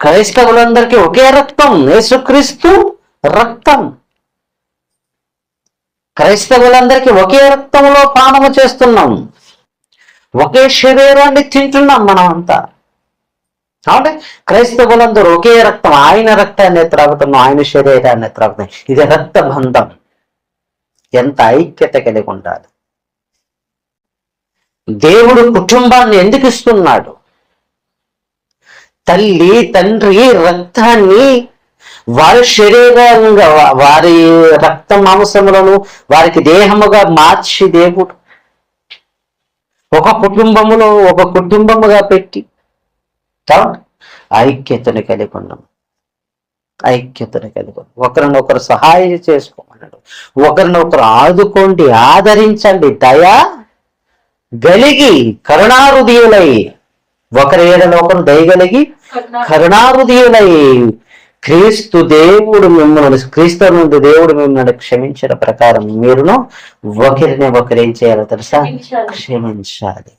క్రైస్తవులందరికీ ఒకే రక్తం యేసుక్రీస్తు రక్తం. క్రైస్తవులందరికీ ఒకే రక్తంలో పానము చేస్తున్నాం. ఒకే శరీరాన్ని తింటున్నాం మనం అంతా కాబట్టి క్రైస్తవులందరూ ఒకే రక్తం ఆయన రక్తాన్ని త్రాగుతున్నాం ఆయన శరీరాన్ని త్రాగుతున్నాం. ఇది రక్తబంధం. ఎంత ఐక్యత కలిగి ఉండాలి. దేవుడు కుటుంబాన్ని ఎందుకు ఇస్తున్నాడు? తల్లి తండ్రి రక్తాన్ని వారి శరీరంగా వారి రక్త మాంసములను వారికి దేహముగా మార్చి దేవుడు ఒక కుటుంబములో ఒక కుటుంబముగా పెట్టి ఐక్యతను కలిగి ఉన్నాం. ఐక్యతను కలిగి ఉన్నాం. ఒకరినొకరు సహాయం చేసుకోమన్నాడు. ఒకరినొకరు ఆదుకోండి ఆదరించండి దయా గలిగి కరుణారుదీయులై ఒకరి ఏడలో ఒకరు దయగలిగి కరుణాహృదయులై క్రీస్తు దేవుడు మిమ్మల్ని క్రీస్తు నుండి దేవుడు మిమ్మల్ని క్షమించిన ప్రకారం మీరును ఒకరిని ఒకరు ఏం చేయాలో తెలుసా. క్షమించాలి